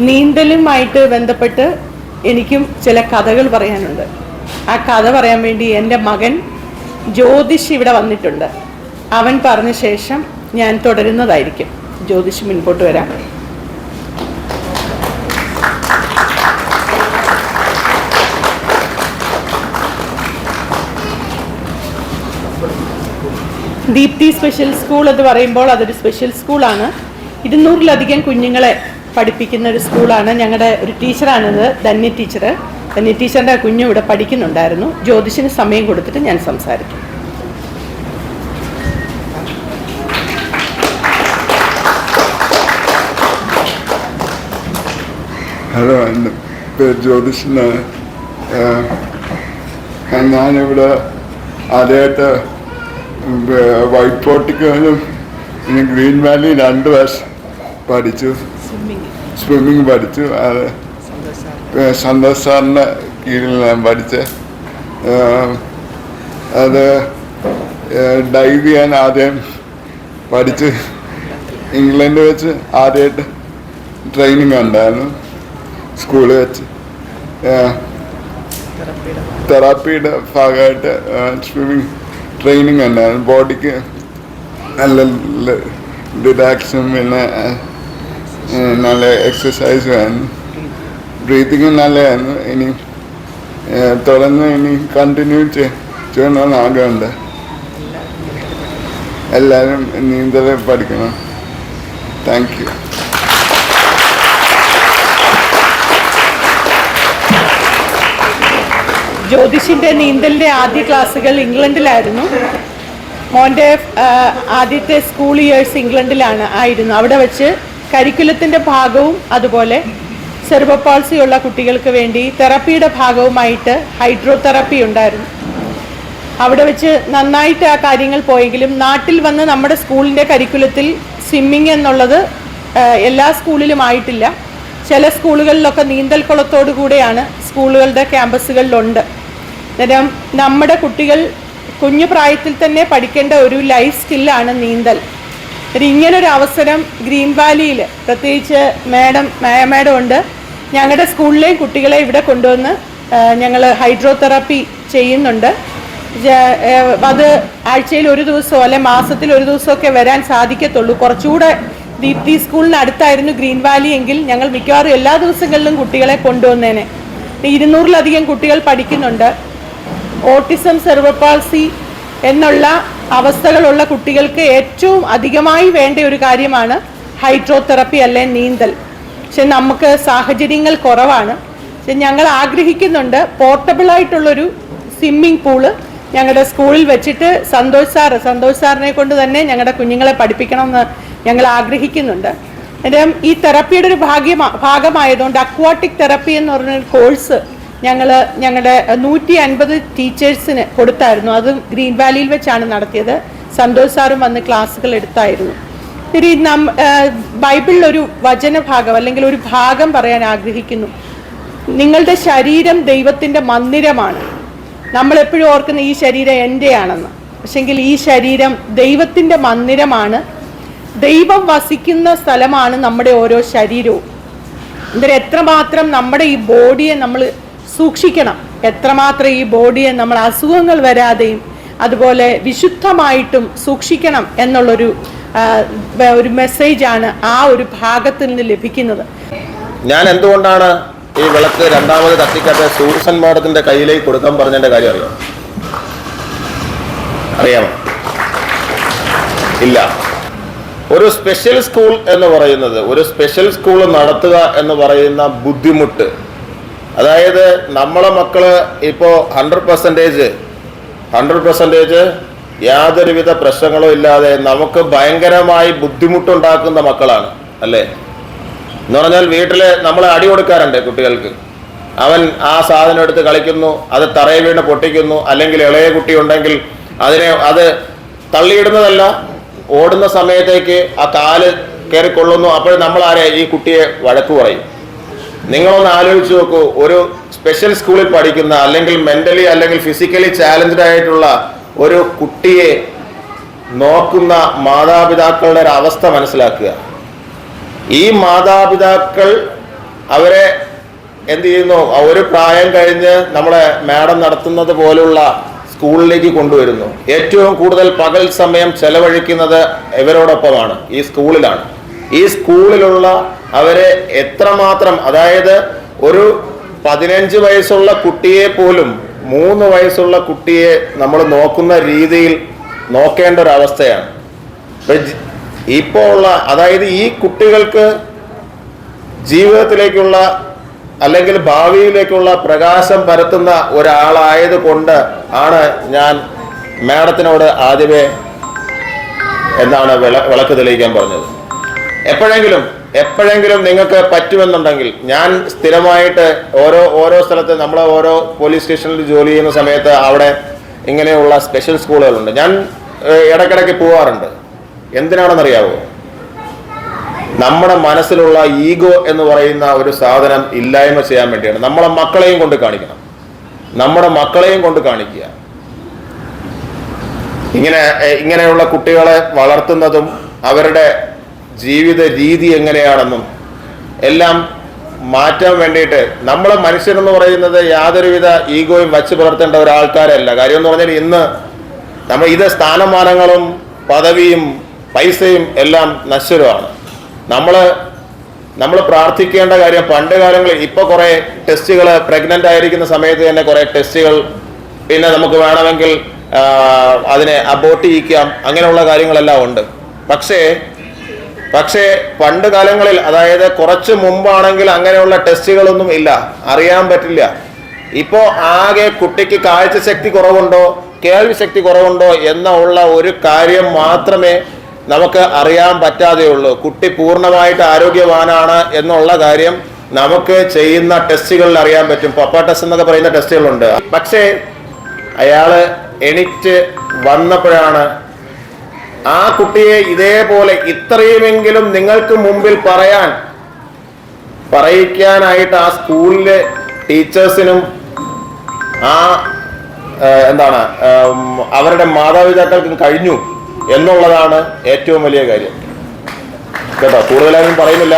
നീന്തലുമായിട്ട് ബന്ധപ്പെട്ട് എനിക്കും ചില കഥകൾ പറയാനുണ്ട്. ആ കഥ പറയാൻ വേണ്ടി എന്റെ മകൻ ജ്യോതിഷ് ഇവിടെ വന്നിട്ടുണ്ട്. അവൻ പറഞ്ഞ ശേഷം ഞാൻ തുടരുന്നതായിരിക്കും. ജ്യോതിഷ് മുൻപോട്ട് വരാം. ദീപ്തി സ്പെഷ്യൽ സ്കൂൾ എന്ന് പറയുമ്പോൾ അതൊരു സ്പെഷ്യൽ സ്കൂളാണ്. ഇരുന്നൂറിലധികം കുഞ്ഞുങ്ങളെ പഠിപ്പിക്കുന്ന ഒരു സ്കൂളാണ്. ഞങ്ങളുടെ ഒരു ടീച്ചറാണിത് ധന്യ ടീച്ചർ ധന്യ ടീച്ചറിന്റെ കുഞ്ഞു ഇവിടെ പഠിക്കുന്നുണ്ടായിരുന്നു. ജ്യോതിഷിന് സമയം കൊടുത്തിട്ട് ഞാൻ സംസാരിക്കും. ഹലോ എന്റെ പേര് ജ്യോതിഷനാണ് ഞാനിവിടെ ആദ്യമായിട്ട് വൈറ്റ് ഫോർട്ടിക്കാനും പിന്നെ ഗ്രീൻ വാലി രണ്ട് വർഷം പഠിച്ചു. സ്വിമ്മിങ് പഠിച്ചു. അത് സന്തോഷ് സാറിന്റെ കീഴിൽ ഞാൻ പഠിച്ച്. അത് ഡൈവ് ചെയ്യാൻ ആദ്യം പഠിച്ച് ഇംഗ്ലണ്ട് വെച്ച് ആദ്യമായിട്ട് ട്രെയിനിങ് ഉണ്ടായിരുന്നു സ്കൂളിൽ വെച്ച്. തെറാപ്പിയുടെ ഭാഗമായിട്ട് സ്വിമ്മിങ് ട്രെയിനിങ് ഉണ്ടായിരുന്നു ബോഡിക്ക് നല്ല റിലാക്സും പിന്നെ നല്ല എക്സസൈസ് ആയിരുന്നു ബ്രീത്തിങ് നല്ലതായിരുന്നു. ഇനി തുടർന്ന് ഇനി കണ്ടിന്യൂ ചെയ്യണമെന്ന് ആഗ്രഹമുണ്ട്. എല്ലാവരും നീന്തൽ പഠിക്കണം. താങ്ക് യു ജ്യോതിഷിന്റെ നീന്തലിന്റെ ആദ്യ ക്ലാസ്സുകൾ ഇംഗ്ലണ്ടിലായിരുന്നു. മോന്റെ ആദ്യത്തെ സ്കൂൾ ഇയേഴ്സ് ഇംഗ്ലണ്ടിലാണ് ആയിരുന്നു. അവിടെ വെച്ച് കരിക്കുലത്തിന്റെ ഭാഗവും അതുപോലെ സെർബോപാൾസി ഉള്ള കുട്ടികൾക്ക് വേണ്ടി തെറപ്പിയുടെ ഭാഗവുമായിട്ട് ഹൈഡ്രോ തെറപ്പി ഉണ്ടായിരുന്നു. അവിടെ വെച്ച് നന്നായിട്ട് ആ കാര്യങ്ങൾ പോയെങ്കിലും നാട്ടിൽ വന്ന് നമ്മുടെ സ്കൂളിന്റെ കരിക്കുലത്തിൽ സ്വിമ്മിങ് എന്നുള്ളത് എല്ലാ സ്കൂളിലും ആയിട്ടില്ല. ചില സ്കൂളുകളിലൊക്കെ നീന്തൽ കുളത്തോടു കൂടെയാണ് സ്കൂളുകളുടെ ക്യാമ്പസുകളിലുണ്ട്. അന്നേരം നമ്മുടെ കുട്ടികൾ കുഞ്ഞു പ്രായത്തിൽ തന്നെ പഠിക്കേണ്ട ഒരു ലൈഫ് സ്കില്ലാണ് നീന്തൽ. ഇങ്ങനൊരു അവസരം ഗ്രീൻ വാലിയിൽ പ്രത്യേകിച്ച് മാഡം മാഡം ഉണ്ട്. ഞങ്ങളുടെ സ്കൂളിലെയും കുട്ടികളെ ഇവിടെ കൊണ്ടുവന്ന് ഞങ്ങൾ ഹൈഡ്രോതെറാപ്പി ചെയ്യുന്നുണ്ട്. അത് ആഴ്ചയിൽ ഒരു ദിവസമോ അല്ലെ മാസത്തിൽ ഒരു ദിവസമൊക്കെ വരാൻ സാധിക്കത്തുള്ളൂ. കുറച്ചുകൂടെ ദീപ്തി സ്കൂളിന് അടുത്തായിരുന്നു ഗ്രീൻ വാലി എങ്കിൽ ഞങ്ങൾ മിക്കവാറും എല്ലാ ദിവസങ്ങളിലും കുട്ടികളെ കൊണ്ടുവന്നേനെ. ഇരുന്നൂറിലധികം കുട്ടികൾ പഠിക്കുന്നുണ്ട്. ഓട്ടിസം സെർവപ്പാൾസി എന്നുള്ള അവസ്ഥകളുള്ള കുട്ടികൾക്ക് ഏറ്റവും അധികമായി വേണ്ട ഒരു കാര്യമാണ് ഹൈഡ്രോതെറപ്പി അല്ലെ നീന്തൽ. പക്ഷെ നമുക്ക് സാഹചര്യങ്ങൾ കുറവാണ്. പക്ഷെ ഞങ്ങൾ ആഗ്രഹിക്കുന്നുണ്ട് പോർട്ടബിളായിട്ടുള്ളൊരു സ്വിമ്മിംഗ് പൂൾ ഞങ്ങളുടെ സ്കൂളിൽ വെച്ചിട്ട് സന്തോഷ് സാറ് സന്തോഷ് സാറിനെ കൊണ്ട് തന്നെ ഞങ്ങളുടെ കുഞ്ഞുങ്ങളെ പഠിപ്പിക്കണമെന്ന് ഞങ്ങൾ ആഗ്രഹിക്കുന്നുണ്ട്. അന്നേരം ഈ തെറപ്പിയുടെ ഒരു ഭാഗ്യമാ ഭാഗമായതുകൊണ്ട് അക്വാട്ടിക് തെറപ്പി എന്ന് പറഞ്ഞൊരു കോഴ്സ് ഞങ്ങൾ ഞങ്ങളുടെ നൂറ്റി അൻപത് ടീച്ചേഴ്സിന് കൊടുത്തായിരുന്നു. അതും ഗ്രീൻ വാലിയിൽ വെച്ചാണ് നടത്തിയത്. സന്തോഷ് സാറും വന്ന് ക്ലാസ്സുകൾ എടുത്തായിരുന്നു. ഇനി നം ബൈബിളിൽ ഒരു വചനഭാഗം അല്ലെങ്കിൽ ഒരു ഭാഗം പറയാൻ ആഗ്രഹിക്കുന്നു. നിങ്ങളുടെ ശരീരം ദൈവത്തിന്റെ മന്ദിരമാണ്. നമ്മൾ എപ്പോഴും ഓർക്കുന്ന ഈ ശരീരം എന്റെയാണെന്ന് പക്ഷെങ്കിൽ ഈ ശരീരം ദൈവത്തിന്റെ മന്ദിരമാണ്. ദൈവം വസിക്കുന്ന സ്ഥലമാണ് നമ്മുടെ ഓരോ ശരീരവും. എന്നിട്ട് എത്രമാത്രം നമ്മുടെ ഈ ബോഡിയെ നമ്മൾ സൂക്ഷിക്കണം. എത്രമാത്രം ഈ ബോഡിയെ നമ്മൾ അസുഖങ്ങൾ വരാതെയും അതുപോലെ വിശുദ്ധമായിട്ടും സൂക്ഷിക്കണം എന്നുള്ളൊരു ഒരു മെസ്സേജാണ് ആ ഒരു ഭാഗത്തിൽ നിന്ന് ലഭിക്കുന്നത്. ഞാൻ എന്തുകൊണ്ടാണ് ഈ വിളക്ക് രണ്ടാമത് കത്തിക്കാത്ത സൂസൻ മാഡത്തിന്റെ കയ്യിലേക്ക് കൊടുക്കാൻ പറഞ്ഞതിന്റെ കാര്യം അറിയാം അറിയാമോ? ഇല്ല. ഒരു സ്പെഷ്യൽ സ്കൂൾ എന്ന് പറയുന്നത് ഒരു സ്പെഷ്യൽ സ്കൂൾ നടത്തുക എന്ന് പറയുന്ന ബുദ്ധിമുട്ട് അതായത് നമ്മളെ മക്കൾ ഇപ്പോൾ ഹൺഡ്രഡ് പെർസെന്റേജ് ഹൺഡ്രഡ് പെർസെന്റേജ് യാതൊരുവിധ പ്രശ്നങ്ങളും ഇല്ലാതെ നമുക്ക് ഭയങ്കരമായി ബുദ്ധിമുട്ടുണ്ടാക്കുന്ന മക്കളാണ് അല്ലേ? എന്ന് പറഞ്ഞാൽ വീട്ടിൽ നമ്മൾ അടി കൊടുക്കാറുണ്ട് കുട്ടികൾക്ക്. അവൻ ആ സാധനം എടുത്ത് കളിക്കുന്നു അത് തറയിൽ വീണ് പൊട്ടിക്കുന്നു അല്ലെങ്കിൽ ഇളയ കുട്ടി ഉണ്ടെങ്കിൽ അതിനെ അത് തള്ളിയിടുന്നതല്ല. ഓടുന്ന സമയത്തേക്ക് ആ കാൽ കയറിക്കൊള്ളുന്നു അപ്പോൾ നമ്മൾ ആരെ ഈ കുട്ടിയെ വഴക്ക് പറയും. നിങ്ങളൊന്ന് ആലോചിച്ച് നോക്കൂ. ഒരു സ്പെഷ്യൽ സ്കൂളിൽ പഠിക്കുന്ന അല്ലെങ്കിൽ മെന്റലി അല്ലെങ്കിൽ ഫിസിക്കലി ചാലഞ്ച്ഡ് ആയിട്ടുള്ള ഒരു കുട്ടിയെ നോക്കുന്ന മാതാപിതാക്കളുടെ ഒരു അവസ്ഥ മനസ്സിലാക്കുക. ഈ മാതാപിതാക്കൾ അവരെ എന്ത് ചെയ്യുന്നു? ഒരു പ്രായം കഴിഞ്ഞ് നമ്മളെ മാഡം നടത്തുന്നത് പോലുള്ള സ്കൂളിലേക്ക് കൊണ്ടുവരുന്നു. ഏറ്റവും കൂടുതൽ പകൽ സമയം ചെലവഴിക്കുന്നത് ഇവരോടൊപ്പമാണ് ഈ സ്കൂളിലാണ്. ഈ സ്കൂളിലുള്ള അവരെ എത്രമാത്രം അതായത് ഒരു പതിനഞ്ച് വയസ്സുള്ള കുട്ടിയെ പോലും മൂന്ന് വയസ്സുള്ള കുട്ടിയെ നമ്മൾ നോക്കുന്ന രീതിയിൽ നോക്കേണ്ട ഒരു അവസ്ഥയാണ്. ഇപ്പോൾ ഉള്ള അതായത് ഈ കുട്ടികൾക്ക് ജീവിതത്തിലേക്കുള്ള അല്ലെങ്കിൽ ഭാവിയിലേക്കുള്ള പ്രകാശം പരത്തുന്ന ഒരാളായത് കൊണ്ട് ആണ് ഞാൻ മാഡത്തിനോട് ആദ്യമേ എന്താണ് വിള വിളക്ക് തെളിയിക്കാൻ പറഞ്ഞത്. എപ്പോഴെങ്കിലും എപ്പോഴെങ്കിലും നിങ്ങൾക്ക് പറ്റുമെന്നുണ്ടെങ്കിൽ ഞാൻ സ്ഥിരമായിട്ട് ഓരോ ഓരോ സ്ഥലത്ത് നമ്മൾ ഓരോ പോലീസ് സ്റ്റേഷനിൽ ജോലി ചെയ്യുന്ന സമയത്ത് അവിടെ ഇങ്ങനെയുള്ള സ്പെഷ്യൽ സ്കൂളുകളുണ്ട് ഞാൻ ഇടയ്ക്കിടയ്ക്ക് പോവാറുണ്ട്. എന്തിനാണെന്നറിയാവോ? നമ്മുടെ മനസ്സിലുള്ള ഈഗോ എന്ന് പറയുന്ന ഒരു സാധനം ഇല്ലായ്മ ചെയ്യാൻ വേണ്ടിയാണ്. നമ്മളെ മക്കളെയും കൊണ്ട് കാണിക്കണം. നമ്മുടെ മക്കളെയും കൊണ്ട് കാണിക്കുക. ഇങ്ങനെ ഇങ്ങനെയുള്ള കുട്ടികളെ വളർത്തുന്നതും അവരുടെ ജീവിത രീതി എങ്ങനെയാണെന്നും എല്ലാം മാറ്റാൻ വേണ്ടിയിട്ട് നമ്മളെ മനുഷ്യരെന്ന് പറയുന്നത് യാതൊരുവിധ ഈഗോയും വച്ച് പുലർത്തേണ്ട ഒരാൾക്കാരല്ല. കാര്യം എന്ന് പറഞ്ഞാൽ ഇന്ന് നമ്മൾ ഇത് സ്ഥാനമാനങ്ങളും പദവിയും പൈസയും എല്ലാം നശ്വരമാണ്. നമ്മൾ നമ്മൾ പ്രാർത്ഥിക്കേണ്ട കാര്യം പണ്ട് കാലങ്ങളിൽ ഇപ്പോൾ കുറേ ടെസ്റ്റുകൾ പ്രഗ്നന്റ് ആയിരിക്കുന്ന സമയത്ത് തന്നെ കുറേ ടെസ്റ്റുകൾ പിന്നെ നമുക്ക് വേണമെങ്കിൽ അതിനെ അബോട്ട് ചെയ്യിക്കാം. അങ്ങനെയുള്ള കാര്യങ്ങളെല്ലാം ഉണ്ട്. പക്ഷേ പക്ഷേ പണ്ട് കാലങ്ങളിൽ അതായത് കുറച്ച് മുമ്പാണെങ്കിൽ അങ്ങനെയുള്ള ടെസ്റ്റുകളൊന്നും ഇല്ല. അറിയാൻ പറ്റില്ല. ഇപ്പോൾ ആകെ കുട്ടിക്ക് കാഴ്ചശക്തി കുറവുണ്ടോ കേൾവി ശക്തി കുറവുണ്ടോ എന്ന ഉള്ള ഒരു കാര്യം മാത്രമേ നമുക്ക് അറിയാൻ പറ്റാതെയുള്ളൂ കുട്ടി പൂർണമായിട്ട് ആരോഗ്യവാനാണ് എന്നുള്ള കാര്യം നമുക്ക് ചെയ്യുന്ന ടെസ്റ്റുകളിൽ അറിയാൻ പറ്റും. പപ്പ ടെസ്റ്റ് എന്നൊക്കെ പറയുന്ന ടെസ്റ്റുകളുണ്ട്. പക്ഷേ അയാൾ എണിറ്റ് വന്നപ്പോഴാണ് ആ കുട്ടിയെ ഇതേപോലെ ഇത്രയുമെങ്കിലും നിങ്ങൾക്ക് മുമ്പിൽ പറയാൻ പറയിക്കാനായിട്ട് ആ സ്കൂളിലെ ടീച്ചേഴ്സിനും ആ എന്താണ് അവരുടെ മാതാപിതാക്കൾക്കും കഴിഞ്ഞു എന്നുള്ളതാണ് ഏറ്റവും വലിയ കാര്യം. കേട്ടോ കൂടുതലായും പറയുന്നില്ല.